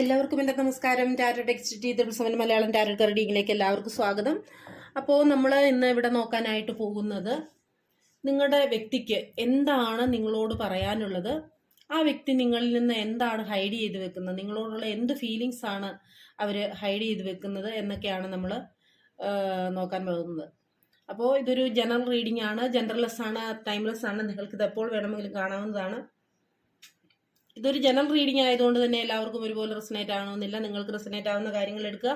എല്ലാവർക്കും എന്റെ നമസ്കാരം. Tarot text seven Malayalam tarot റീഡിങ്ങിലേക്ക് എല്ലാവർക്കും സ്വാഗതം. അപ്പോൾ നമ്മൾ ഇന്ന് ഇവിടെ നോക്കാനായിട്ട് പോകുന്നത് നിങ്ങളുടെ വ്യക്തിക്ക് എന്താണ് നിങ്ങളോട് പറയാനുള്ളത്? ആ വ്യക്തി നിങ്ങളിൽ നിന്ന് എന്താണ് ഹൈഡ് ചെയ്ത് വെക്കുന്നത്? നിങ്ങളോടുള്ള എന്ത് ഫീലിങ്സ് ആണ് അവർ ഹൈഡ് ചെയ്ത് വെക്കുന്നത് എന്നൊക്കെയാണ് നമ്മൾ നോക്കാൻ പോകുന്നത്. അപ്പോൾ ഇതൊരു ജനറൽ റീഡിംഗ് ആണ്. ജനറൽലെസ് ആണ് ടൈംലെസ് ആണ്. നിങ്ങൾക്ക് ഇത് എപ്പോൾ വേണമെങ്കിലും കാണാവുന്നതാണ്. ഇതൊരു ജനറൽ റീഡിംഗ് ആയതുകൊണ്ട് തന്നെ എല്ലാവർക്കും ഒരുപോലെ റെസനേറ്റ് ആവണമെന്നില്ല. നിങ്ങൾക്ക് റെസനേറ്റ് ആവുന്ന കാര്യങ്ങൾ എടുക്കുക.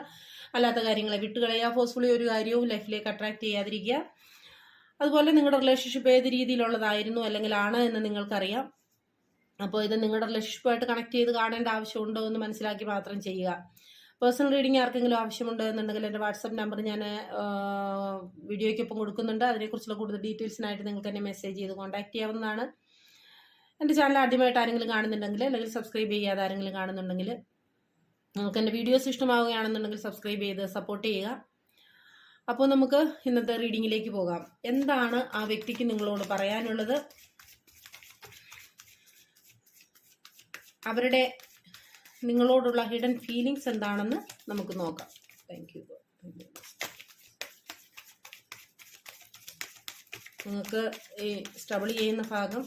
അല്ലാത്ത കാര്യങ്ങളെ വിട്ടുകളയുക. ഫോഴ്സ്ഫുള്ളി ഒരു കാര്യവും ലൈഫിലേക്ക് അട്രാക്ട് ചെയ്യാതിരിക്കുക. അതുപോലെ നിങ്ങളുടെ റിലേഷൻഷിപ്പ് ഏത് രീതിയിലുള്ളതായിരുന്നു അല്ലെങ്കിൽ ആണ് എന്ന് നിങ്ങൾക്കറിയാം. അപ്പോൾ ഇത് നിങ്ങളുടെ റിലേഷൻഷിപ്പായിട്ട് കണക്ട് ചെയ്ത് കാണേണ്ട ആവശ്യമുണ്ടോ എന്ന് മനസ്സിലാക്കി മാത്രം ചെയ്യുക. പേഴ്സണൽ റീഡിംഗ് ആർക്കെങ്കിലും ആവശ്യമുണ്ട് എന്നുണ്ടെങ്കിൽ എന്റെ വാട്സപ്പ് നമ്പർ ഞാൻ വീഡിയോയ്ക്കൊപ്പം കൊടുക്കുന്നുണ്ട്. അതിനെക്കുറിച്ചുള്ള കൂടുതൽ ഡീറ്റെയിൽസിനായിട്ട് നിങ്ങൾക്ക് എന്നെ മെസ്സേജ് ചെയ്ത് കോൺടാക്ട് ചെയ്യാവുന്നതാണ്. എന്റെ ചാനൽ ആദ്യമായിട്ട് ആരെങ്കിലും കാണുന്നുണ്ടെങ്കിൽ അല്ലെങ്കിൽ സബ്സ്ക്രൈബ് ചെയ്യാതെ ആരെങ്കിലും കാണുന്നുണ്ടെങ്കിൽ നിങ്ങൾക്ക് എന്റെ വീഡിയോസ് ഇഷ്ടമാവുകയാണെന്നുണ്ടെങ്കിൽ സബ്സ്ക്രൈബ് ചെയ്ത് സപ്പോർട്ട് ചെയ്യുക. അപ്പോൾ നമുക്ക് ഇന്നത്തെ റീഡിങ്ങിലേക്ക് പോകാം. എന്താണ് ആ വ്യക്തിക്ക് നിങ്ങളോട് പറയാനുള്ളത്? അവരുടെ നിങ്ങളോടുള്ള ഹിഡൻ ഫീലിങ്സ് എന്താണെന്ന് നമുക്ക് നോക്കാം. താങ്ക് യു നിങ്ങൾക്ക് ഈ സ്ട്രബിൾ ചെയ്യുന്ന ഭാഗം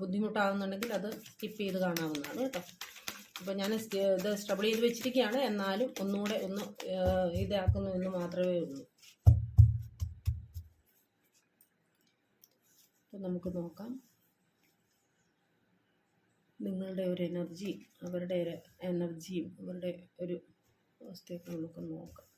ബുദ്ധിമുട്ടാകുന്നുണ്ടെങ്കിൽ അത് സ്കിപ്പ് ചെയ്ത് കാണാവുന്നതാണ് കേട്ടോ. അപ്പോൾ ഞാൻ ഇത് സ്ട്രബിൾ ചെയ്ത് വെച്ചിരിക്കുകയാണ്. എന്നാലും ഒന്നുകൂടെ ഒന്ന് ഇതാക്കുന്നു എന്ന് മാത്രമേ ഉള്ളൂ. അപ്പം നമുക്ക് നോക്കാം. നിങ്ങളുടെ ഒരു എനർജി അവരുടെ ഒരു എനർജിയും അവരുടെ ഒരു അവസ്ഥയൊക്കെ നമുക്ക് നോക്കാം.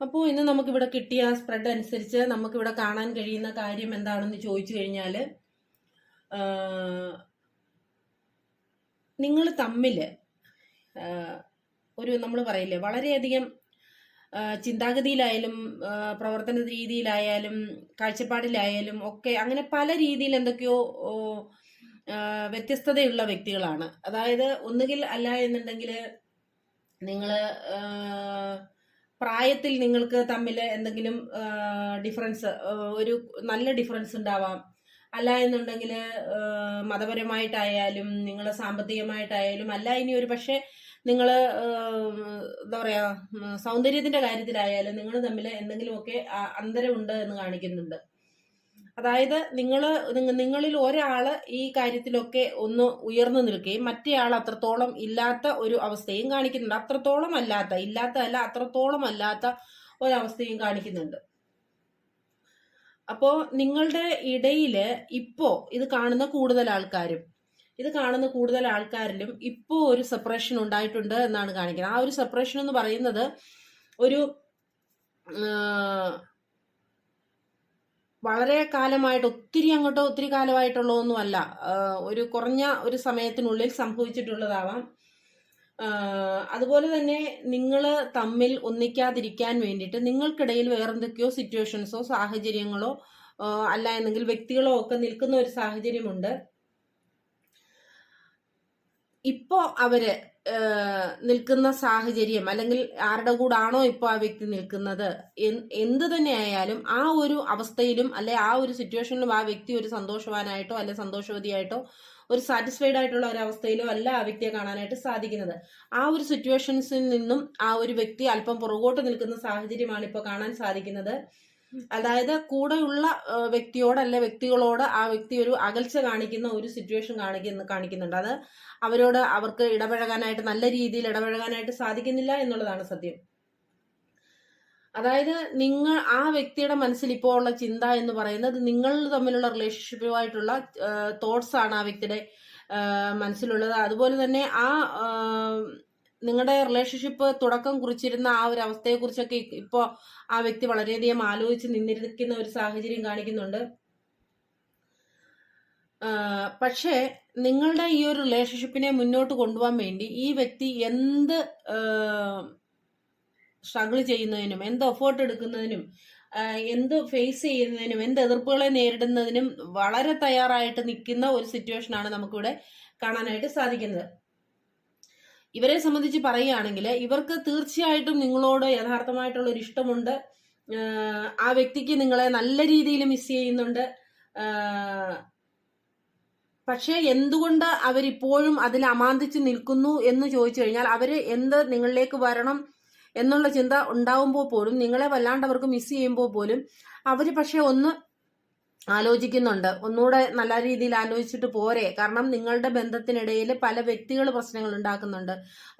അപ്പോൾ ഇന്ന് നമുക്കിവിടെ കിട്ടിയ സ്പ്രെഡ് അനുസരിച്ച് നമുക്കിവിടെ കാണാൻ കഴിയുന്ന കാര്യം എന്താണെന്ന് ചോദിച്ചു കഴിഞ്ഞാൽ നിങ്ങൾ തമ്മിൽ ഒരു നമ്മൾ പറയില്ലേ വളരെയധികം ചിന്താഗതിയിലായാലും പ്രവർത്തന രീതിയിലായാലും കാഴ്ചപ്പാടിലായാലും ഒക്കെ അങ്ങനെ പല രീതിയിൽ എന്തൊക്കെയോ വ്യത്യസ്തതയുള്ള വ്യക്തികളാണ്. അതായത് ഒന്നുകിൽ അല്ല എന്നുണ്ടെങ്കിൽ നിങ്ങൾ പ്രായത്തിൽ നിങ്ങൾക്ക് തമ്മിൽ എന്തെങ്കിലും ഡിഫറൻസ് ഒരു നല്ല ഡിഫറൻസ് ഉണ്ടാവാം. അല്ല എന്നുണ്ടെങ്കിൽ മതപരമായിട്ടായാലും നിങ്ങൾ സാമ്പത്തികമായിട്ടായാലും അല്ല ഇനി ഒരു പക്ഷേ നിങ്ങൾ എന്താ പറയുക സൗന്ദര്യത്തിന്റെ കാര്യത്തിലായാലും നിങ്ങൾ തമ്മിൽ എന്തെങ്കിലുമൊക്കെ അന്തരമുണ്ട് എന്ന് കാണിക്കുന്നുണ്ട്. അതായത് നിങ്ങൾ നിങ്ങളിൽ ഒരാൾ ഈ കാര്യത്തിലൊക്കെ ഒന്ന് ഉയർന്നു നിൽക്കുകയും മറ്റേയാൾ അത്രത്തോളം ഇല്ലാത്ത ഒരു അവസ്ഥയും കാണിക്കുന്നുണ്ട്. അത്രത്തോളം അല്ലാത്ത ഇല്ലാത്ത അല്ല അത്രത്തോളം അല്ലാത്ത ഒരവസ്ഥയും കാണിക്കുന്നുണ്ട്. അപ്പോ നിങ്ങളുടെ ഇടയിൽ ഇപ്പോ ഇത് കാണുന്ന കൂടുതൽ ആൾക്കാരും ഇത് കാണുന്ന കൂടുതൽ ആൾക്കാരിലും ഇപ്പോ ഒരു സെപ്പറേഷൻ ഉണ്ടായിട്ടുണ്ട് എന്നാണ് കാണിക്കുന്നത്. ആ ഒരു സെപ്പറേഷൻ എന്ന് പറയുന്നത് ഒരു വളരെ കാലമായിട്ട് ഒത്തിരി അങ്ങോട്ടോ ഒത്തിരി കാലമായിട്ടുള്ളതൊന്നുമല്ല ഒരു കുറഞ്ഞ ഒരു സമയത്തിനുള്ളിൽ സംഭവിച്ചിട്ടുള്ളതാവാം. അതുപോലെ തന്നെ നിങ്ങൾ തമ്മിൽ ഒന്നിക്കാതിരിക്കാൻ വേണ്ടിയിട്ട് നിങ്ങൾക്കിടയിൽ വേറെന്തൊക്കെയോ സിറ്റുവേഷൻസോ സാഹചര്യങ്ങളോ അല്ല എന്നെങ്കിൽ വ്യക്തികളോ ഒക്കെ നിൽക്കുന്ന ഒരു സാഹചര്യമുണ്ട്. ഇപ്പോ അവർ നിൽക്കുന്ന സാഹചര്യം അല്ലെങ്കിൽ ആരുടെ കൂടാണോ ഇപ്പോൾ ആ വ്യക്തി നിൽക്കുന്നത് എന്ത് തന്നെ ആയാലും ആ ഒരു അവസ്ഥയിലും അല്ലെ ആ ഒരു സിറ്റുവേഷനിലും ആ വ്യക്തി ഒരു സന്തോഷവാനായിട്ടോ അല്ലെ സന്തോഷവതിയായിട്ടോ ഒരു സാറ്റിസ്ഫൈഡ് ആയിട്ടുള്ള ഒരു അവസ്ഥയിലോ അല്ല ആ വ്യക്തിയെ കാണാനായിട്ട് സാധിക്കുന്നത്. ആ ഒരു സിറ്റുവേഷൻസിൽ നിന്നും ആ ഒരു വ്യക്തി അല്പം പുറകോട്ട് നിൽക്കുന്ന സാഹചര്യമാണ് ഇപ്പോൾ കാണാൻ സാധിക്കുന്നത്. അതായത് കൂടെയുള്ള വ്യക്തിയോടല്ല വ്യക്തികളോട് ആ വ്യക്തി ഒരു അകൽച്ച കാണിക്കുന്ന ഒരു സിറ്റുവേഷൻ കാണിക്കുന്ന കാണിക്കുന്നുണ്ട്. അത് അവരോട് അവർക്ക് ഇടപഴകാനായിട്ട് നല്ല രീതിയിൽ ഇടപഴകാനായിട്ട് സാധിക്കുന്നില്ല എന്നുള്ളതാണ് സത്യം. അതായത് നിങ്ങൾ ആ വ്യക്തിയുടെ മനസ്സിൽ ഇപ്പോൾ ഉള്ള ചിന്ത എന്ന് പറയുന്നത് നിങ്ങൾ തമ്മിലുള്ള റിലേഷൻഷിപ്പുമായിട്ടുള്ള തോട്ട്സ് ആണ് ആ വ്യക്തിയുടെ മനസ്സിലുള്ളത്. അതുപോലെ തന്നെ ആ, നിങ്ങളുടെ റിലേഷൻഷിപ്പ് തുടക്കം കുറിച്ചിരുന്ന ആ ഒരു അവസ്ഥയെ കുറിച്ചൊക്കെ ഇപ്പോ ആ വ്യക്തി വളരെയധികം ആലോചിച്ച് നിന്നിരിക്കുന്ന ഒരു സാഹചര്യം കാണിക്കുന്നുണ്ട്. പക്ഷേ നിങ്ങളുടെ ഈ ഒരു റിലേഷൻഷിപ്പിനെ മുന്നോട്ട് കൊണ്ടുപോകാൻ വേണ്ടി ഈ വ്യക്തി എന്ത് സ്ട്രഗിൾ ചെയ്യുന്നതിനും എന്ത് എഫേർട്ട് എടുക്കുന്നതിനും എന്ത് ഫേസ് ചെയ്യുന്നതിനും എന്ത് എതിർപ്പുകളെ നേരിടുന്നതിനും വളരെ തയ്യാറായിട്ട് നിൽക്കുന്ന ഒരു സിറ്റുവേഷനാണ് നമുക്കിവിടെ കാണാനായിട്ട് സാധിക്കുന്നത്. ഇവരെ സംബന്ധിച്ച് പറയുകയാണെങ്കിൽ ഇവർക്ക് തീർച്ചയായിട്ടും നിങ്ങളോട് യഥാർത്ഥമായിട്ടുള്ള ഒരു ഇഷ്ടമുണ്ട്. ആ വ്യക്തിക്ക് നിങ്ങളെ നല്ല രീതിയിൽ മിസ് ചെയ്യുന്നുണ്ട്. പക്ഷേ എന്തുകൊണ്ട് അവരിപ്പോഴും അതിൽ അമാന്തിച്ച് നിൽക്കുന്നു എന്ന് ചോദിച്ചു കഴിഞ്ഞാൽ അവർ എന്ത് നിങ്ങളിലേക്ക് വരണം എന്നുള്ള ചിന്ത ഉണ്ടാവുമ്പോൾ പോലും നിങ്ങളെ വല്ലാണ്ട് അവർക്ക് മിസ് ചെയ്യുമ്പോൾ പോലും അവർ പക്ഷെ ഒന്ന് ആലോചിക്കുന്നുണ്ട്. ഒന്നുകൂടെ നല്ല രീതിയിൽ ആലോചിച്ചിട്ട് പോരെ. കാരണം നിങ്ങളുടെ ബന്ധത്തിനിടയിൽ പല വ്യക്തികൾ പ്രശ്നങ്ങൾ ഉണ്ടാക്കുന്നുണ്ട്.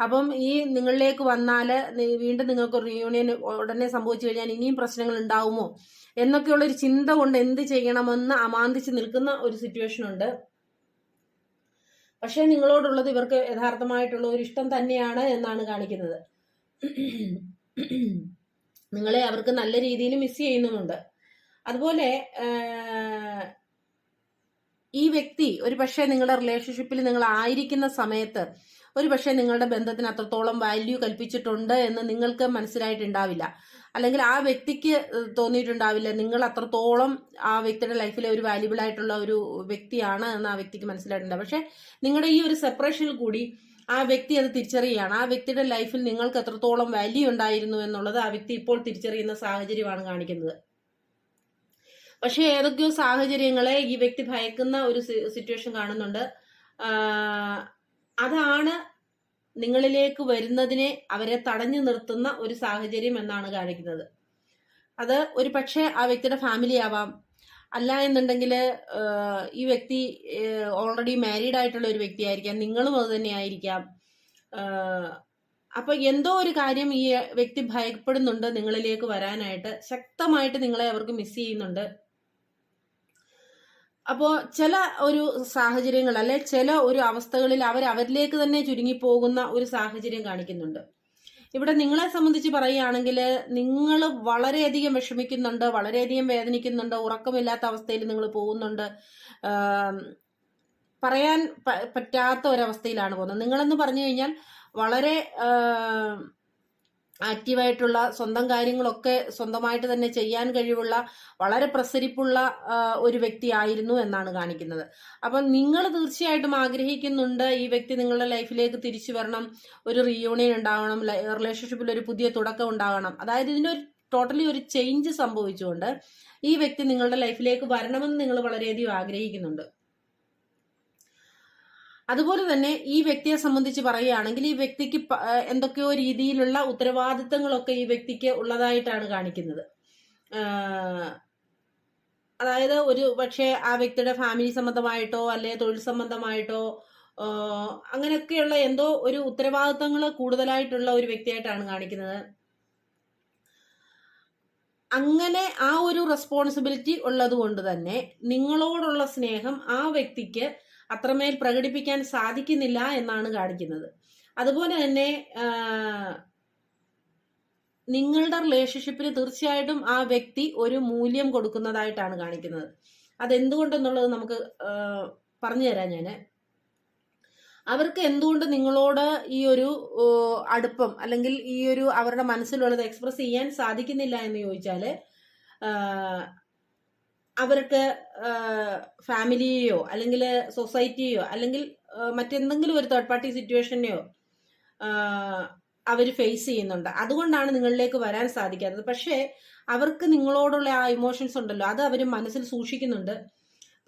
അപ്പം ഈ നിങ്ങളിലേക്ക് വന്നാൽ വീണ്ടും നിങ്ങൾക്ക് റിയൂണിയൻ ഉടനെ സംഭവിച്ചു കഴിഞ്ഞാൽ ഇനിയും പ്രശ്നങ്ങൾ ഉണ്ടാവുമോ? എന്നൊക്കെയുള്ള ഒരു ചിന്ത കൊണ്ട് എന്ത് ചെയ്യണമെന്ന് അമാന്തിച്ച് നിൽക്കുന്ന ഒരു സിറ്റുവേഷൻ ഉണ്ട്. പക്ഷേ നിങ്ങളോടുള്ളത് ഇവർക്ക് യഥാർത്ഥമായിട്ടുള്ള ഒരു ഇഷ്ടം തന്നെയാണ് എന്നാണ് കാണിക്കുന്നത്. നിങ്ങളെ അവർക്ക് നല്ല രീതിയിൽ മിസ് ചെയ്യുന്നുമുണ്ട്. അതുപോലെ ഈ വ്യക്തി ഒരു പക്ഷേ നിങ്ങളുടെ റിലേഷൻഷിപ്പിൽ നിങ്ങൾ ആയിരിക്കുന്ന സമയത്ത് ഒരു പക്ഷേ നിങ്ങളുടെ ബന്ധത്തിന് അത്രത്തോളം വാല്യൂ കൽപ്പിച്ചിട്ടുണ്ട് എന്ന് നിങ്ങൾക്ക് മനസ്സിലായിട്ടുണ്ടാവില്ല. അല്ലെങ്കിൽ ആ വ്യക്തിക്ക് തോന്നിയിട്ടുണ്ടാവില്ല നിങ്ങൾ അത്രത്തോളം ആ വ്യക്തിയുടെ ലൈഫിലെ ഒരു വാല്യുബിൾ ആയിട്ടുള്ള ഒരു വ്യക്തിയാണ് എന്ന് ആ വ്യക്തിക്ക് മനസ്സിലായിട്ടുണ്ടാവും പക്ഷെ നിങ്ങളുടെ ഈ ഒരു സെപ്പറേഷനിൽ കൂടി ആ വ്യക്തി അത് തിരിച്ചറിയുകയാണ്. ആ വ്യക്തിയുടെ ലൈഫിൽ നിങ്ങൾക്ക് എത്രത്തോളം വാല്യൂ ഉണ്ടായിരുന്നു എന്നുള്ളത് ആ വ്യക്തി ഇപ്പോൾ തിരിച്ചറിയുന്ന സാഹചര്യമാണ് കാണിക്കുന്നത്. പക്ഷെ ഏതൊക്കെയോ സാഹചര്യങ്ങളെ ഈ വ്യക്തി ഭയക്കുന്ന ഒരു സിറ്റുവേഷൻ കാണുന്നുണ്ട്. അതാണ് നിങ്ങളിലേക്ക് വരുന്നതിനെ അവരെ തടഞ്ഞു നിർത്തുന്ന ഒരു സാഹചര്യം എന്നാണ് കാണിക്കുന്നത്. അത് ഒരു പക്ഷേ ആ വ്യക്തിയുടെ ഫാമിലി ആവാം. അല്ല എന്നുണ്ടെങ്കിൽ ഈ വ്യക്തി ഓൾറെഡി മാരീഡ് ആയിട്ടുള്ള ഒരു വ്യക്തി ആയിരിക്കാം നിങ്ങളും അത് തന്നെ ആയിരിക്കാം. അപ്പൊ എന്തോ ഒരു കാര്യം ഈ വ്യക്തി ഭയപ്പെടുന്നുണ്ട് നിങ്ങളിലേക്ക് വരാനായിട്ട്. ശക്തമായിട്ട് നിങ്ങളെ അവർക്ക് മിസ് ചെയ്യുന്നുണ്ട്. അപ്പോൾ ചില ഒരു സാഹചര്യങ്ങൾ അല്ലെ ചില ഒരു അവസ്ഥകളിൽ അവർ അവരിലേക്ക് തന്നെ ചുരുങ്ങി പോകുന്ന ഒരു സാഹചര്യം കാണിക്കുന്നുണ്ട്. ഇവിടെ നിങ്ങളെ സംബന്ധിച്ച് പറയുകയാണെങ്കിൽ നിങ്ങൾ വളരെയധികം വിഷമിക്കുന്നുണ്ട് വളരെയധികം വേദനിക്കുന്നുണ്ട് ഉറക്കമില്ലാത്ത അവസ്ഥയിൽ നിങ്ങൾ പോകുന്നുണ്ട്. പറയാൻ പറ്റാത്ത ഒരവസ്ഥയിലാണ് പോകുന്നത്. നിങ്ങളെന്ന് പറഞ്ഞു കഴിഞ്ഞാൽ വളരെ ആക്റ്റീവായിട്ടുള്ള സ്വന്തം കാര്യങ്ങളൊക്കെ സ്വന്തമായിട്ട് തന്നെ ചെയ്യാൻ കഴിവുള്ള വളരെ പ്രസരിപ്പുള്ള ഒരു വ്യക്തിയായിരുന്നു എന്നാണ് കാണിക്കുന്നത്. അപ്പം നിങ്ങൾ തീർച്ചയായിട്ടും ആഗ്രഹിക്കുന്നുണ്ട് ഈ വ്യക്തി നിങ്ങളുടെ ലൈഫിലേക്ക് തിരിച്ചു വരണം ഒരു റീയൂണിയൻ ഉണ്ടാവണം റിലേഷൻഷിപ്പിൽ ഒരു പുതിയ തുടക്കം ഉണ്ടാകണം. അതായത് ഇതിനൊരു ടോട്ടലി ഒരു ചേഞ്ച് സംഭവിച്ചുകൊണ്ട് ഈ വ്യക്തി നിങ്ങളുടെ ലൈഫിലേക്ക് വരണമെന്ന് നിങ്ങൾ വളരെയധികം ആഗ്രഹിക്കുന്നുണ്ട്. അതുപോലെ തന്നെ ഈ വ്യക്തിയെ സംബന്ധിച്ച് പറയുകയാണെങ്കിൽ ഈ വ്യക്തിക്ക് എന്തൊക്കെയോ രീതിയിലുള്ള ഉത്തരവാദിത്തങ്ങളൊക്കെ ഈ വ്യക്തിക്ക് ഉള്ളതായിട്ടാണ് കാണിക്കുന്നത്. അതായത് ഒരു പക്ഷേ ആ വ്യക്തിയുടെ ഫാമിലി സംബന്ധമായിട്ടോ അല്ലെ തൊഴിൽ സംബന്ധമായിട്ടോ അങ്ങനെയൊക്കെയുള്ള എന്തോ ഒരു ഉത്തരവാദിത്തങ്ങൾ കൂടുതലായിട്ടുള്ള ഒരു വ്യക്തിയായിട്ടാണ് കാണിക്കുന്നത്. അങ്ങനെ ആ ഒരു റെസ്പോൺസിബിലിറ്റി ഉള്ളത് കൊണ്ട് തന്നെ നിങ്ങളോടുള്ള സ്നേഹം ആ വ്യക്തിക്ക് അത്രമേൽ പ്രകടിപ്പിക്കാൻ സാധിക്കുന്നില്ല എന്നാണ് കാണിക്കുന്നത്. അതുപോലെ തന്നെ നിങ്ങളുടെ റിലേഷൻഷിപ്പിന് തീർച്ചയായിട്ടും ആ വ്യക്തി ഒരു മൂല്യം കൊടുക്കുന്നതായിട്ടാണ് കാണിക്കുന്നത്. അതെന്തുകൊണ്ടെന്നുള്ളത് നമുക്ക് പറഞ്ഞു തരാം ഞാൻ അവർക്ക് എന്തുകൊണ്ട് നിങ്ങളോട് ഈ ഒരു അടുപ്പം അല്ലെങ്കിൽ ഈ ഒരു അവരുടെ മനസ്സിലുള്ളത് എക്സ്പ്രസ് ചെയ്യാൻ സാധിക്കുന്നില്ല എന്ന് ചോദിച്ചാൽ അവർക്ക് ഫാമിലിയെയോ അല്ലെങ്കിൽ സൊസൈറ്റിയോ അല്ലെങ്കിൽ മറ്റെന്തെങ്കിലും ഒരു തേർഡ് പാർട്ടി സിറ്റുവേഷനെയോ അവർ ഫേസ് ചെയ്യുന്നുണ്ട്. അതുകൊണ്ടാണ് നിങ്ങളിലേക്ക് വരാൻ സാധിക്കാത്തത്. പക്ഷേ അവർക്ക് നിങ്ങളോടുള്ള ആ ഇമോഷൻസ് ഉണ്ടല്ലോ. അത് അവർ മനസ്സിൽ സൂക്ഷിക്കുന്നുണ്ട്.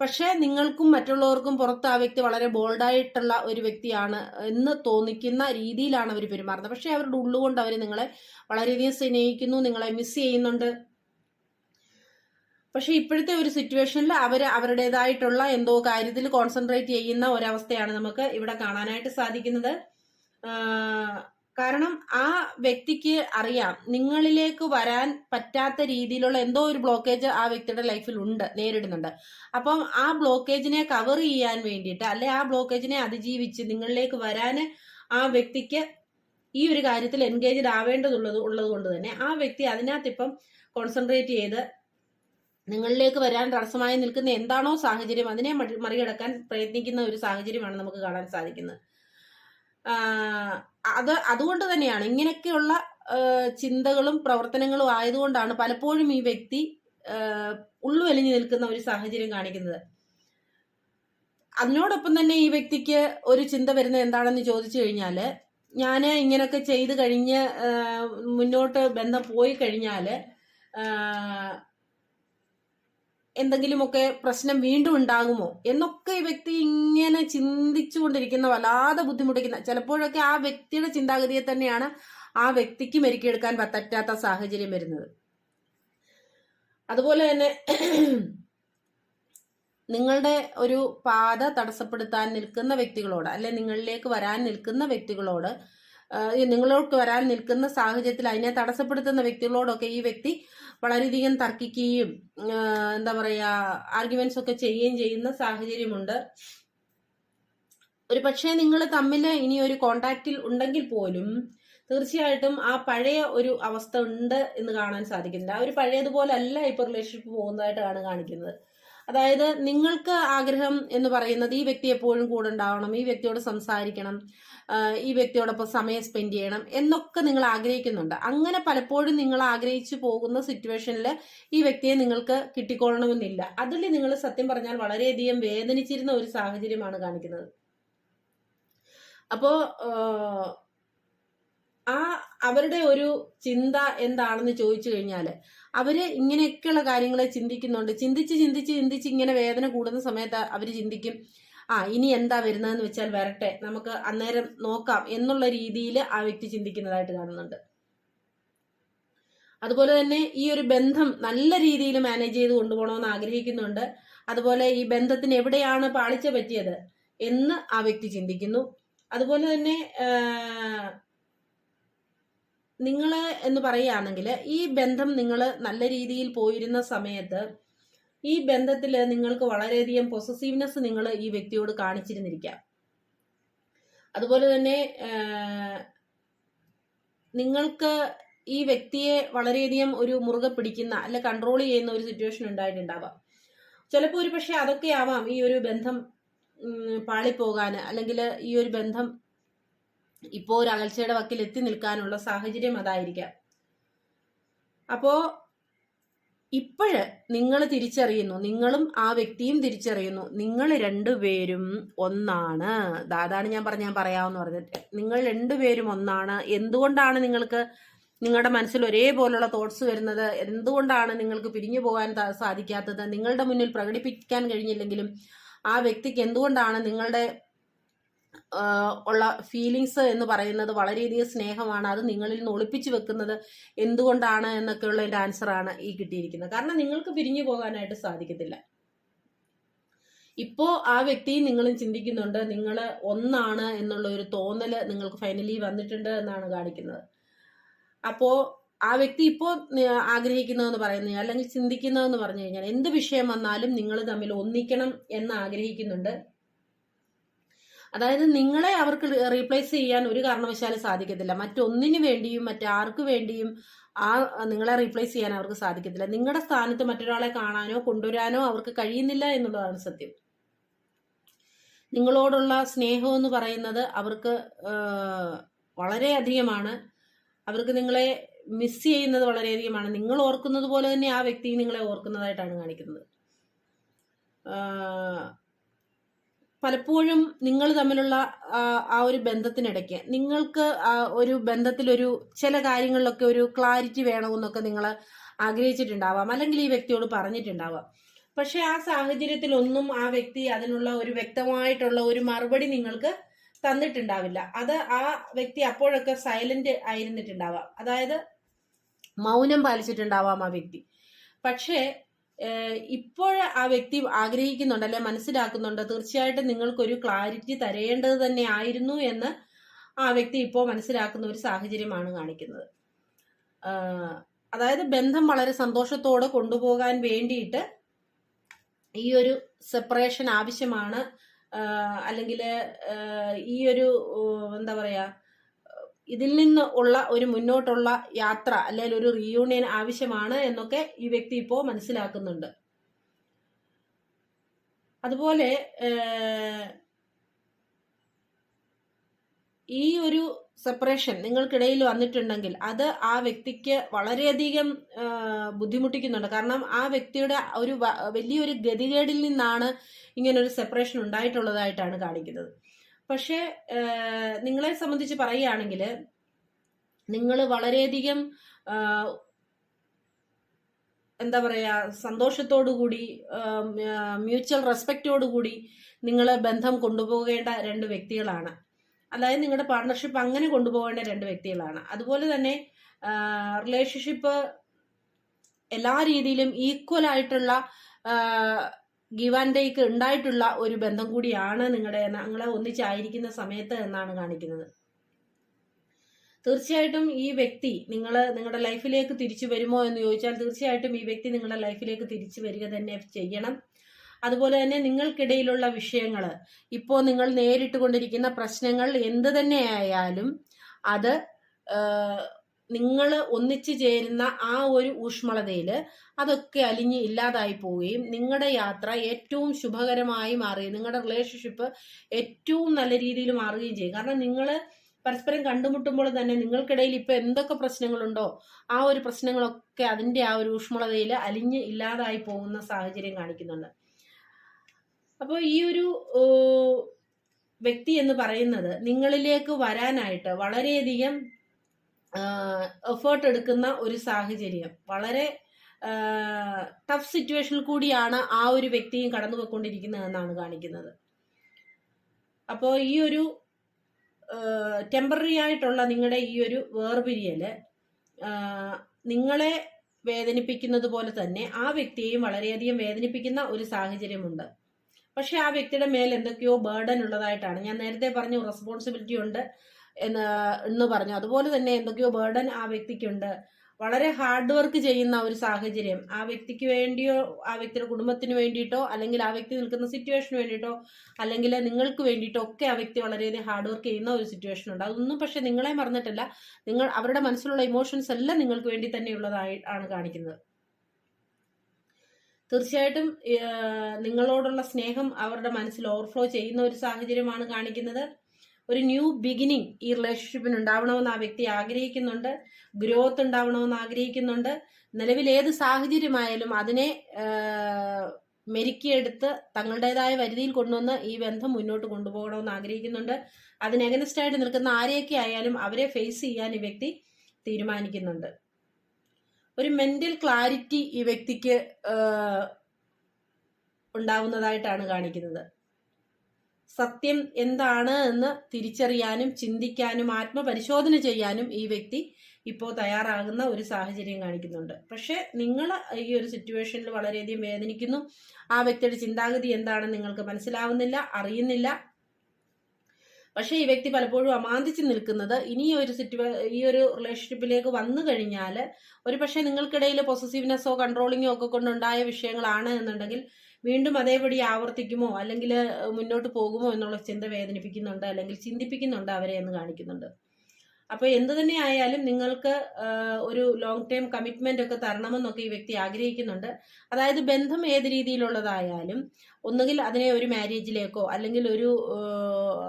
പക്ഷേ നിങ്ങൾക്കും മറ്റുള്ളവർക്കും പുറത്ത് ആ വ്യക്തി വളരെ ബോൾഡായിട്ടുള്ള ഒരു വ്യക്തിയാണ് എന്ന് തോന്നിക്കുന്ന രീതിയിലാണ് അവർ പെരുമാറുന്നത്. പക്ഷേ അവരുടെ ഉള്ളുകൊണ്ട് അവർ നിങ്ങളെ വളരെയധികം സ്നേഹിക്കുന്നു നിങ്ങളെ മിസ് ചെയ്യുന്നുണ്ട്. പക്ഷെ ഇപ്പോഴത്തെ ഒരു സിറ്റുവേഷനിൽ അവർ അവരുടേതായിട്ടുള്ള എന്തോ കാര്യത്തിൽ കോൺസെൻട്രേറ്റ് ചെയ്യുന്ന ഒരവസ്ഥയാണ് നമുക്ക് ഇവിടെ കാണാനായിട്ട് സാധിക്കുന്നത്. കാരണം ആ വ്യക്തിക്ക് അറിയാം നിങ്ങളിലേക്ക് വരാൻ പറ്റാത്ത രീതിയിലുള്ള എന്തോ ഒരു ബ്ലോക്കേജ് ആ വ്യക്തിയുടെ ലൈഫിൽ ഉണ്ട് നേരിടുന്നുണ്ട്. അപ്പം ആ ബ്ലോക്കേജിനെ കവർ ചെയ്യാൻ വേണ്ടിയിട്ട് അല്ലെ ആ ബ്ലോക്കേജിനെ അതിജീവിച്ച് നിങ്ങളിലേക്ക് വരാൻ ആ വ്യക്തിക്ക് ഈ ഒരു കാര്യത്തിൽ എൻഗേജ്ഡ് ആവേണ്ടതുള്ളത് ഉള്ളത് കൊണ്ട് തന്നെ ആ വ്യക്തി അതിനകത്ത് ഇപ്പം കോൺസെൻട്രേറ്റ് ചെയ്ത് നിങ്ങളിലേക്ക് വരാൻ തടസ്സമായി നിൽക്കുന്ന എന്താണോ സാഹചര്യം അതിനെ മറികടക്കാൻ പ്രയത്നിക്കുന്ന ഒരു സാഹചര്യമാണ് നമുക്ക് കാണാൻ സാധിക്കുന്നത്. അത് അതുകൊണ്ട് തന്നെയാണ് ഇങ്ങനെയൊക്കെയുള്ള ചിന്തകളും പ്രവർത്തനങ്ങളും ആയതുകൊണ്ടാണ് പലപ്പോഴും ഈ വ്യക്തി ഉള്ളുവലിഞ്ഞു നിൽക്കുന്ന ഒരു സാഹചര്യം കാണിക്കുന്നത്. അതിനോടൊപ്പം തന്നെ ഈ വ്യക്തിക്ക് ഒരു ചിന്ത വരുന്നത് എന്താണെന്ന് ചോദിച്ചു കഴിഞ്ഞാൽ ഞാൻ ഇങ്ങനെയൊക്കെ ചെയ്ത് കഴിഞ്ഞ് മുന്നോട്ട് ബന്ധം പോയി കഴിഞ്ഞാൽ ആ, എന്തെങ്കിലുമൊക്കെ പ്രശ്നം വീണ്ടും ഉണ്ടാകുമോ? എന്നൊക്കെ ഈ വ്യക്തി ഇങ്ങനെ ചിന്തിച്ചുകൊണ്ടിരിക്കുന്ന വല്ലാതെ ബുദ്ധിമുട്ടിക്കുന്ന ചിലപ്പോഴൊക്കെ ആ വ്യക്തിയുടെ ചിന്താഗതിയെ തന്നെയാണ് ആ വ്യക്തിക്ക് മെരുക്കിയെടുക്കാൻ പറ്റാത്ത സാഹചര്യം വരുന്നത്. അതുപോലെ തന്നെ നിങ്ങളുടെ ഒരു പാത തടസ്സപ്പെടുത്താൻ നിൽക്കുന്ന വ്യക്തികളോട് അല്ലെ നിങ്ങളിലേക്ക് വരാൻ നിൽക്കുന്ന വ്യക്തികളോട് നിങ്ങളോട് വരാൻ നിൽക്കുന്ന സാഹചര്യത്തിൽ അതിനെ തടസ്സപ്പെടുത്തുന്ന വ്യക്തികളോടൊക്കെ ഈ വ്യക്തി വളരെയധികം തർക്കിക്കുകയും എന്താ പറയാ ആർഗ്യുമെന്റ്സ് ഒക്കെ ചെയ്യുകയും ചെയ്യുന്ന സാഹചര്യമുണ്ട്. ഒരു പക്ഷേ നിങ്ങൾ തമ്മിൽ ഇനി ഒരു കോണ്ടാക്റ്റിൽ ഉണ്ടെങ്കിൽ പോലും തീർച്ചയായിട്ടും ആ പഴയ ഒരു അവസ്ഥ ഉണ്ട് എന്ന് കാണാൻ സാധിക്കുന്നില്ല. ഒരു പഴയതുപോലെ അല്ല ഇപ്പൊ റിലേഷൻഷിപ്പ് പോകുന്നതായിട്ടാണ് കാണിക്കുന്നത്. അതായത് നിങ്ങൾക്ക് ആഗ്രഹം എന്ന് പറയുന്നത് ഈ വ്യക്തി എപ്പോഴും കൂടെ ഉണ്ടാവണം ഈ വ്യക്തിയോട് സംസാരിക്കണം ഈ വ്യക്തിയോടൊപ്പം സമയം സ്പെൻഡ് ചെയ്യണം എന്നൊക്കെ നിങ്ങൾ ആഗ്രഹിക്കുന്നുണ്ട്. അങ്ങനെ പലപ്പോഴും നിങ്ങൾ ആഗ്രഹിച്ചു പോകുന്ന സിറ്റുവേഷനിൽ ഈ വ്യക്തിയെ നിങ്ങൾക്ക് കിട്ടിക്കൊള്ളണമെന്നില്ല. അതിൽ നിങ്ങൾ സത്യം പറഞ്ഞാൽ വളരെയധികം വേദനിച്ചിരുന്ന ഒരു സാഹചര്യമാണ് കാണിക്കുന്നത്. അപ്പോ ആ, അവരുടെ ഒരു ചിന്ത എന്താണെന്ന് ചോദിച്ചു കഴിഞ്ഞാൽ അവർ ഇങ്ങനെയൊക്കെയുള്ള കാര്യങ്ങളെ ചിന്തിക്കുന്നുണ്ട്. ചിന്തിച്ച് ചിന്തിച്ച് ചിന്തിച്ച് ഇങ്ങനെ വേദന കൂടുന്ന സമയത്ത് അവർ ചിന്തിക്കും ആ ഇനി എന്താ വരുന്നതെന്ന് വെച്ചാൽ വരട്ടെ നമുക്ക് അന്നേരം നോക്കാം എന്നുള്ള രീതിയിൽ ആ വ്യക്തി ചിന്തിക്കുന്നതായിട്ട് കാണുന്നുണ്ട്. അതുപോലെ തന്നെ ഈ ഒരു ബന്ധം നല്ല രീതിയിൽ മാനേജ് ചെയ്ത് കൊണ്ടുപോകണമെന്ന് ആഗ്രഹിക്കുന്നുണ്ട്. അതുപോലെ ഈ ബന്ധത്തിന് എവിടെയാണ് പാളിച്ച പറ്റിയത് എന്ന് ആ വ്യക്തി ചിന്തിക്കുന്നു. അതുപോലെ തന്നെ നിങ്ങൾ എന്ന് പറയുകയാണെങ്കിൽ ഈ ബന്ധം നിങ്ങൾ നല്ല രീതിയിൽ പോയിരുന്ന സമയത്ത് ഈ ബന്ധത്തിൽ നിങ്ങൾക്ക് വളരെയധികം പൊസസീവ്നെസ് നിങ്ങൾ ഈ വ്യക്തിയോട് കാണിച്ചിരുന്നിരിക്കാം. അതുപോലെ തന്നെ നിങ്ങൾക്ക് ഈ വ്യക്തിയെ വളരെയധികം ഒരു മുറുകെ പിടിക്കുന്ന അല്ലെ കൺട്രോൾ ചെയ്യുന്ന ഒരു സിറ്റുവേഷൻ ഉണ്ടായിട്ടുണ്ടാവാം. ചിലപ്പോൾ ഒരു പക്ഷെ അതൊക്കെ ആവാം ഈ ഒരു ബന്ധം പാളിപ്പോകാൻ അല്ലെങ്കിൽ ഈ ഒരു ബന്ധം ഇപ്പോൾ ഒരു അകൽച്ചയുടെ വക്കിൽ എത്തി നിൽക്കാനുള്ള സാഹചര്യം അതായിരിക്കാം. അപ്പോ ഇപ്പോഴ് നിങ്ങൾ തിരിച്ചറിയുന്നു. നിങ്ങളും ആ വ്യക്തിയും തിരിച്ചറിയുന്നു. നിങ്ങൾ രണ്ടുപേരും ഒന്നാണ്. അതാണ് ഞാൻ പറഞ്ഞ ഞാൻ പറയാമെന്ന് പറഞ്ഞിട്ട് നിങ്ങൾ രണ്ടുപേരും ഒന്നാണ്. എന്തുകൊണ്ടാണ് നിങ്ങൾക്ക് നിങ്ങളുടെ മനസ്സിൽ ഒരേപോലുള്ള തോട്ട്സ് വരുന്നത്? എന്തുകൊണ്ടാണ് നിങ്ങൾക്ക് പിരിഞ്ഞു പോകാൻ സാധിക്കാത്തത്? നിങ്ങളുടെ മുന്നിൽ പ്രകടിപ്പിക്കാൻ കഴിഞ്ഞില്ലെങ്കിലും ആ വ്യക്തിക്ക് എന്തുകൊണ്ടാണ് നിങ്ങളുടെ ഉള്ള ഫീലിങ്സ് എന്ന് പറയുന്നത് വളരെയധികം സ്നേഹമാണ്. അത് നിങ്ങളിൽ നിന്ന് ഒളിപ്പിച്ചു വെക്കുന്നത് എന്തുകൊണ്ടാണ് എന്നൊക്കെയുള്ള എന്റെ ആൻസറാണ് ഈ കിട്ടിയിരിക്കുന്നത്. കാരണം നിങ്ങൾക്ക് പിരിഞ്ഞു പോകാനായിട്ട് സാധിക്കത്തില്ല. ഇപ്പോ ആ വ്യക്തിയും നിങ്ങളും ചിന്തിക്കുന്നുണ്ട് നിങ്ങൾ ഒന്നാണ് എന്നുള്ള ഒരു തോന്നൽ നിങ്ങൾക്ക് ഫൈനലി വന്നിട്ടുണ്ട് എന്നാണ് കാണിക്കുന്നത്. അപ്പോ ആ വ്യക്തി ഇപ്പോ നി- ആഗ്രഹിക്കുന്നതെന്ന് പറയുന്നത് അല്ലെങ്കിൽ ചിന്തിക്കുന്നതെന്ന് പറഞ്ഞു കഴിഞ്ഞാൽ എന്ത് വിഷയം വന്നാലും നിങ്ങൾ തമ്മിൽ ഒന്നിക്കണം എന്ന് ആഗ്രഹിക്കുന്നുണ്ട്. അതായത് നിങ്ങളെ അവർക്ക് റീപ്ലേസ് ചെയ്യാൻ ഒരു കാരണവശാലും സാധിക്കത്തില്ല. മറ്റൊന്നിനു വേണ്ടിയും മറ്റാർക്ക് വേണ്ടിയും ആ നിങ്ങളെ റീപ്ലേസ് ചെയ്യാൻ അവർക്ക് സാധിക്കത്തില്ല. നിങ്ങളുടെ സ്ഥാനത്ത് മറ്റൊരാളെ കാണാനോ കൊണ്ടുവരാനോ അവർക്ക് കഴിയുന്നില്ല എന്നുള്ളതാണ് സത്യം. നിങ്ങളോടുള്ള സ്നേഹം എന്ന് പറയുന്നത് അവർക്ക് വളരെ വളരെയധികമാണ്. അവർക്ക് നിങ്ങളെ മിസ് ചെയ്യുന്നത് വളരെയധികമാണ്. നിങ്ങൾ ഓർക്കുന്നത് പോലെ തന്നെ ആ വ്യക്തി നിങ്ങളെ ഓർക്കുന്നതായിട്ടാണ് കാണിക്കുന്നത്. പലപ്പോഴും നിങ്ങൾ തമ്മിലുള്ള ആ, ഒരു ബന്ധത്തിനിടയ്ക്ക് നിങ്ങൾക്ക് ഒരു ബന്ധത്തിലൊരു ചില കാര്യങ്ങളിലൊക്കെ ഒരു ക്ലാരിറ്റി വേണമെന്നൊക്കെ നിങ്ങൾ ആഗ്രഹിച്ചിട്ടുണ്ടാവാം. അല്ലെങ്കിൽ ഈ വ്യക്തിയോട് പറഞ്ഞിട്ടുണ്ടാവാം. പക്ഷെ ആ സാഹചര്യത്തിലൊന്നും ആ വ്യക്തി അതിനുള്ള ഒരു വ്യക്തമായിട്ടുള്ള ഒരു മറുപടി നിങ്ങൾക്ക് തന്നിട്ടുണ്ടാവില്ല. അത് ആ വ്യക്തി അപ്പോഴൊക്കെ സൈലന്റ് ആയിരുന്നിട്ടുണ്ടാവാം. അതായത് മൗനം പാലിച്ചിട്ടുണ്ടാവാം ആ വ്യക്തി. പക്ഷേ ഇപ്പോൾ ആ വ്യക്തി ആഗ്രഹിക്കുന്നുണ്ട് അല്ലെ മനസ്സിലാക്കുന്നുണ്ട് തീർച്ചയായിട്ടും നിങ്ങൾക്കൊരു ക്ലാരിറ്റി തരേണ്ടത് തന്നെ ആയിരുന്നു എന്ന് ആ വ്യക്തി ഇപ്പോൾ മനസ്സിലാക്കുന്ന ഒരു സാഹചര്യമാണ് കാണിക്കുന്നത്. അതായത് ബന്ധം വളരെ സന്തോഷത്തോടെ കൊണ്ടുപോകാൻ വേണ്ടിയിട്ട് ഈ ഒരു സെപ്പറേഷൻ ആവശ്യമാണ്. അല്ലെങ്കിൽ ഈ ഒരു എന്താ പറയാ ഇതിൽ നിന്ന് ഉള്ള ഒരു മുന്നോട്ടുള്ള യാത്ര അല്ലെങ്കിൽ ഒരു റീയൂണിയൻ ആവശ്യമാണ് എന്നൊക്കെ ഈ വ്യക്തി ഇപ്പോൾ മനസ്സിലാക്കുന്നുണ്ട്. അതുപോലെ ഈ ഒരു സെപ്പറേഷൻ നിങ്ങൾക്കിടയിൽ വന്നിട്ടുണ്ടെങ്കിൽ അത് ആ വ്യക്തിക്ക് വളരെയധികം ബുദ്ധിമുട്ടിക്കുന്നുണ്ട്. കാരണം ആ വ്യക്തിയുടെ ഒരു വലിയൊരു ഗതികേടിൽ നിന്നാണ് ഇങ്ങനൊരു സെപ്പറേഷൻ ഉണ്ടായിട്ടുള്ളതായിട്ടാണ് കാണിക്കുന്നത്. പക്ഷേ നിങ്ങളെ സംബന്ധിച്ച് പറയുകയാണെങ്കിൽ നിങ്ങൾ വളരെയധികം എന്താ പറയുക സന്തോഷത്തോടുകൂടി മ്യൂച്വൽ റെസ്പെക്റ്റോടുകൂടി നിങ്ങൾ ബന്ധം കൊണ്ടുപോകേണ്ട രണ്ട് വ്യക്തികളാണ്. അതായത് നിങ്ങളുടെ പാർട്ണർഷിപ്പ് അങ്ങനെ കൊണ്ടുപോകേണ്ട രണ്ട് വ്യക്തികളാണ്. അതുപോലെ തന്നെ റിലേഷൻഷിപ്പ് എല്ലാ രീതിയിലും ഈക്വൽ ആയിട്ടുള്ള ഗിവ് ആൻഡ് ടേക്ക് ഉണ്ടായിട്ടുള്ള ഒരു ബന്ധം കൂടിയാണ് നിങ്ങളുടെ നിങ്ങളെ ഒന്നിച്ചായിരിക്കുന്ന സമയത്ത് എന്നാണ് കാണിക്കുന്നത്. തീർച്ചയായിട്ടും ഈ വ്യക്തി നിങ്ങൾ നിങ്ങളുടെ ലൈഫിലേക്ക് തിരിച്ചു വരുമോ എന്ന് ചോദിച്ചാൽ തീർച്ചയായിട്ടും ഈ വ്യക്തി നിങ്ങളുടെ ലൈഫിലേക്ക് തിരിച്ചു വരിക തന്നെ ചെയ്യണം. അതുപോലെ തന്നെ നിങ്ങൾക്കിടയിലുള്ള വിഷയങ്ങൾ ഇപ്പോൾ നിങ്ങൾ നേരിട്ട് കൊണ്ടിരിക്കുന്ന പ്രശ്നങ്ങൾ എന്ത് തന്നെയായാലും അത് നിങ്ങൾ ഒന്നിച്ചു ചേരുന്ന ആ ഒരു ഊഷ്മളതയിൽ അതൊക്കെ അലിഞ്ഞ് ഇല്ലാതായി പോവുകയും നിങ്ങളുടെ യാത്ര ഏറ്റവും ശുഭകരമായി മാറുകയും നിങ്ങളുടെ റിലേഷൻഷിപ്പ് ഏറ്റവും നല്ല രീതിയിൽ മാറുകയും ചെയ്യും. കാരണം നിങ്ങൾ പരസ്പരം കണ്ടുമുട്ടുമ്പോൾ തന്നെ നിങ്ങൾക്കിടയിൽ ഇപ്പൊ എന്തൊക്കെ പ്രശ്നങ്ങളുണ്ടോ ആ ഒരു പ്രശ്നങ്ങളൊക്കെ അതിന്റെ ആ ഒരു ഊഷ്മളതയിൽ അലിഞ്ഞ് ഇല്ലാതായി പോകുന്ന സാഹചര്യം കാണിക്കുന്നുണ്ട്. അപ്പോൾ ഈ ഒരു വ്യക്തി എന്ന് പറയുന്നത് നിങ്ങളിലേക്ക് വരാനായിട്ട് വളരെയധികം എഫേർട്ട് എടുക്കുന്ന ഒരു സാഹചര്യം. വളരെ ടഫ് സിറ്റുവേഷനിൽ കൂടിയാണ് ആ ഒരു വ്യക്തിയും കടന്നു പോയിക്കൊണ്ടിരിക്കുന്നതെന്നാണ് കാണിക്കുന്നത്. അപ്പോൾ ഈ ഒരു ടെമ്പററി ആയിട്ടുള്ള നിങ്ങളുടെ ഈ ഒരു വേർപിരിയൽ ആ, നിങ്ങളെ വേദനിപ്പിക്കുന്നത് പോലെ തന്നെ ആ വ്യക്തിയെയും വളരെയധികം വേദനിപ്പിക്കുന്ന ഒരു സാഹചര്യമുണ്ട്. പക്ഷെ ആ വ്യക്തിയുടെ മേൽ എന്തൊക്കെയോ ബേർഡൻ ഉള്ളതായിട്ടാണ്. ഞാൻ നേരത്തെ പറഞ്ഞു റെസ്പോൺസിബിലിറ്റി ഉണ്ട്. എന്ന് എന്ന് പറഞ്ഞു. അതുപോലെ തന്നെ എന്തൊക്കെയോ ബേർഡൻ ആ വ്യക്തിക്കുണ്ട്. വളരെ ഹാർഡ് വർക്ക് ചെയ്യുന്ന ഒരു സാഹചര്യം. ആ വ്യക്തിക്ക് വേണ്ടിയോ ആ വ്യക്തിയുടെ കുടുംബത്തിന് വേണ്ടിയിട്ടോ അല്ലെങ്കിൽ ആ വ്യക്തി നിൽക്കുന്ന സിറ്റുവേഷന് വേണ്ടിയിട്ടോ അല്ലെങ്കിൽ നിങ്ങൾക്ക് വേണ്ടിയിട്ടോ ഒക്കെ ആ വ്യക്തി വളരെയധികം ഹാർഡ് വർക്ക് ചെയ്യുന്ന ഒരു സിറ്റുവേഷൻ ഉണ്ട്. അതൊന്നും പക്ഷെ നിങ്ങളെ മറന്നിട്ടില്ല. നിങ്ങൾ അവരുടെ മനസ്സിലുള്ള ഇമോഷൻസ് എല്ലാം നിങ്ങൾക്ക് വേണ്ടി തന്നെയുള്ളതായി ആണ് കാണിക്കുന്നത്. തീർച്ചയായിട്ടും നിങ്ങളോടുള്ള സ്നേഹം അവരുടെ മനസ്സിൽ ഓവർഫ്ലോ ചെയ്യുന്ന ഒരു സാഹചര്യമാണ് കാണിക്കുന്നത്. ഒരു ന്യൂ ബിഗിനിങ് ഈ റിലേഷൻഷിപ്പിന് ഉണ്ടാവണമെന്ന് ആ വ്യക്തി ആഗ്രഹിക്കുന്നുണ്ട് ഗ്രോത്ത് ഉണ്ടാവണമെന്ന് ആഗ്രഹിക്കുന്നുണ്ട്. നിലവിൽ ഏത് സാഹചര്യമായാലും അതിനെ മെരുക്കിയെടുത്ത് തങ്ങളുടേതായ വരുതിയിൽ കൊണ്ടുവന്ന് ഈ ബന്ധം മുന്നോട്ട് കൊണ്ടുപോകണമെന്ന് ആഗ്രഹിക്കുന്നുണ്ട്. അതിന് ആയിട്ട് നിൽക്കുന്ന ആരെയൊക്കെ ആയാലും അവരെ ഫേസ് ചെയ്യാൻ ഈ വ്യക്തി തീരുമാനിക്കുന്നുണ്ട്. ഒരു മെന്റൽ ക്ലാരിറ്റി ഈ വ്യക്തിക്ക് ഉണ്ടാവുന്നതായിട്ടാണ് കാണിക്കുന്നത്. സത്യം എന്താണ് എന്ന് തിരിച്ചറിയാനും ചിന്തിക്കാനും ആത്മപരിശോധന ചെയ്യാനും ഈ വ്യക്തി ഇപ്പോൾ തയ്യാറാകുന്ന ഒരു സാഹചര്യം കാണിക്കുന്നുണ്ട്. പക്ഷെ നിങ്ങൾ ഈ ഒരു സിറ്റുവേഷനിൽ വളരെയധികം വേദനിക്കുന്നു. ആ വ്യക്തിയുടെ ചിന്താഗതി എന്താണെന്ന് നിങ്ങൾക്ക് മനസ്സിലാവുന്നില്ല അറിയുന്നില്ല. പക്ഷേ ഈ വ്യക്തി പലപ്പോഴും അമാന്തിച്ച് നിൽക്കുന്നത് ഇനി ഒരു സിറ്റുവേ ഈ ഒരു റിലേഷൻഷിപ്പിലേക്ക് വന്നു കഴിഞ്ഞാൽ ഒരു പക്ഷേ നിങ്ങൾക്കിടയിൽ പൊസസീവ്നെസ്സോ കൺട്രോളിങ്ങോ ഒക്കെ കൊണ്ടുണ്ടായ വിഷയങ്ങളാണ് എന്നുണ്ടെങ്കിൽ വീണ്ടും അതേപടി ആവർത്തിക്കുമോ? അല്ലെങ്കിൽ മുന്നോട്ട് പോകുമോ എന്നുള്ള ചിന്ത വേദനിപ്പിക്കുന്നുണ്ട് അല്ലെങ്കിൽ ചിന്തിപ്പിക്കുന്നുണ്ട് അവരെ എന്ന് കാണിക്കുന്നുണ്ട്. അപ്പോൾ എന്ത് തന്നെ ആയാലും നിങ്ങൾക്ക് ഒരു ലോങ് ടേം കമ്മിറ്റ്മെന്റ് ഒക്കെ തരണമെന്നൊക്കെ ഈ വ്യക്തി ആഗ്രഹിക്കുന്നുണ്ട്. അതായത് ബന്ധം ഏത് രീതിയിലുള്ളതായാലും ഒന്നുകിൽ അതിനെ ഒരു മാരേജിലേക്കോ അല്ലെങ്കിൽ ഒരു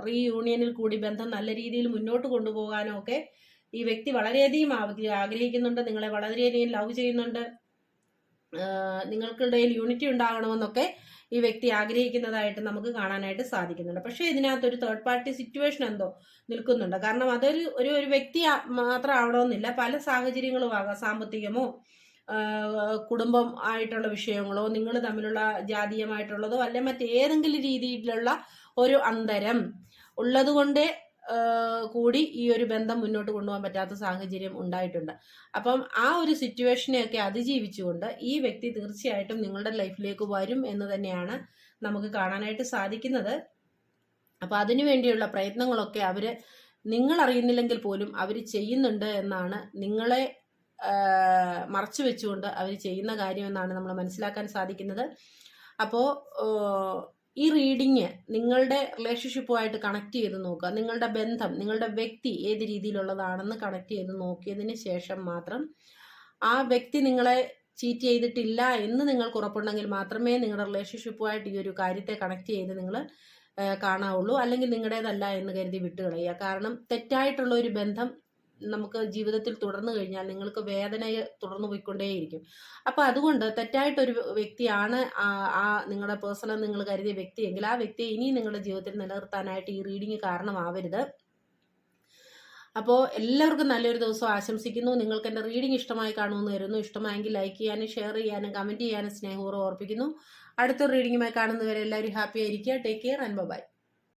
റീയൂണിയനിൽ കൂടി ബന്ധം നല്ല രീതിയിൽ മുന്നോട്ട് കൊണ്ടുപോകാനോ ഒക്കെ ഈ വ്യക്തി വളരെയധികം ആഗ്ര- ആഗ്രഹിക്കുന്നുണ്ട്. നിങ്ങളെ വളരെയധികം ലവ് ചെയ്യുന്നുണ്ട്. നിങ്ങൾക്കിടയിൽ യൂണിറ്റി ഉണ്ടാകണമെന്നൊക്കെ ഈ വ്യക്തി ആഗ്രഹിക്കുന്നതായിട്ട് നമുക്ക് കാണാനായിട്ട് സാധിക്കുന്നുണ്ട്. പക്ഷേ ഇതിനകത്ത് ഒരു തേർഡ് പാർട്ടി സിറ്റുവേഷൻ എന്തോ നിൽക്കുന്നുണ്ട്. കാരണം അതൊരു ഒരു ഒരു വ്യക്തി മാത്രം ആവണമെന്നില്ല പല സാഹചര്യങ്ങളും ആകാം. സാമ്പത്തികമോ കുടുംബം ആയിട്ടുള്ള വിഷയങ്ങളോ നിങ്ങൾ തമ്മിലുള്ള ജാതീയമായിട്ടുള്ളതോ അല്ലെ മറ്റേതെങ്കിലും രീതിയിലുള്ള ഒരു അന്തരം ഉള്ളതുകൊണ്ട് കൂടി ഈ ഒരു ബന്ധം മുന്നോട്ട് കൊണ്ടുപോകാൻ പറ്റാത്ത സാഹചര്യം ഉണ്ടായിട്ടുണ്ട്. അപ്പം ആ ഒരു സിറ്റുവേഷനെയൊക്കെ അതിജീവിച്ചുകൊണ്ട് ഈ വ്യക്തി തീർച്ചയായിട്ടും നിങ്ങളുടെ ലൈഫിലേക്ക് വരും എന്ന് തന്നെയാണ് നമുക്ക് കാണാനായിട്ട് സാധിക്കുന്നത്. അപ്പം അതിനു വേണ്ടിയുള്ള പ്രയത്നങ്ങളൊക്കെ അവർ നിങ്ങൾ അറിയുന്നില്ലെങ്കിൽ പോലും അവർ ചെയ്യുന്നുണ്ട് എന്നാണ് നിങ്ങളെ മറച്ചു വെച്ചുകൊണ്ട് അവർ ചെയ്യുന്ന കാര്യമെന്നാണ് നമ്മൾ മനസ്സിലാക്കാൻ സാധിക്കുന്നത്. അപ്പോൾ ഈ റീഡിങ് നിങ്ങളുടെ റിലേഷൻഷിപ്പുമായിട്ട് കണക്ട് ചെയ്ത് നോക്കുക. നിങ്ങളുടെ ബന്ധം നിങ്ങളുടെ വ്യക്തി ഏത് രീതിയിലുള്ളതാണെന്ന് കണക്ട് ചെയ്ത് നോക്കിയതിന് ശേഷം മാത്രം ആ വ്യക്തി നിങ്ങളെ ചീറ്റ് ചെയ്തിട്ടില്ല എന്ന് നിങ്ങൾക്ക് ഉറപ്പുണ്ടെങ്കിൽ മാത്രമേ നിങ്ങളുടെ റിലേഷൻഷിപ്പുമായിട്ട് ഈ ഒരു കാര്യത്തെ കണക്ട് ചെയ്ത് നിങ്ങൾ കാണാവുള്ളൂ. അല്ലെങ്കിൽ നിങ്ങളുടേതല്ല എന്ന് കരുതി വിട്ടുകളയുക. കാരണം തെറ്റായിട്ടുള്ള ഒരു ബന്ധം നമുക്ക് ജീവിതത്തിൽ തുടർന്നു കഴിഞ്ഞാൽ നിങ്ങൾക്ക് വേദനയെ തുടർന്നു പോയിക്കൊണ്ടേയിരിക്കും. അപ്പൊ അതുകൊണ്ട് തെറ്റായിട്ടൊരു വ്യക്തിയാണ് ആ നിങ്ങളുടെ പേഴ്സണൽ നിങ്ങൾ കരുതിയ വ്യക്തി വ്യക്തിയെങ്കിൽ ആ വ്യക്തിയെ ഇനി നിങ്ങളുടെ ജീവിതത്തിൽ നിലനിർത്താനായിട്ട് ഈ റീഡിങ് കാരണമാവരുത്. അപ്പോൾ എല്ലാവർക്കും നല്ലൊരു ദിവസം ആശംസിക്കുന്നു. നിങ്ങൾക്ക് എന്റെ റീഡിംഗ് ഇഷ്ടമായി കാണുമെന്ന് വരുന്നു ഇഷ്ടമായെങ്കിൽ ലൈക്ക് ചെയ്യാനും ഷെയർ ചെയ്യാനും കമന്റ് ചെയ്യാനും സ്നേഹപൂർവം ഓർപ്പിക്കുന്നു. അടുത്ത റീഡിങ്ങുമായി കാണുന്നവരെ എല്ലാവരും ഹാപ്പി ആയിരിക്കുക. Take care and by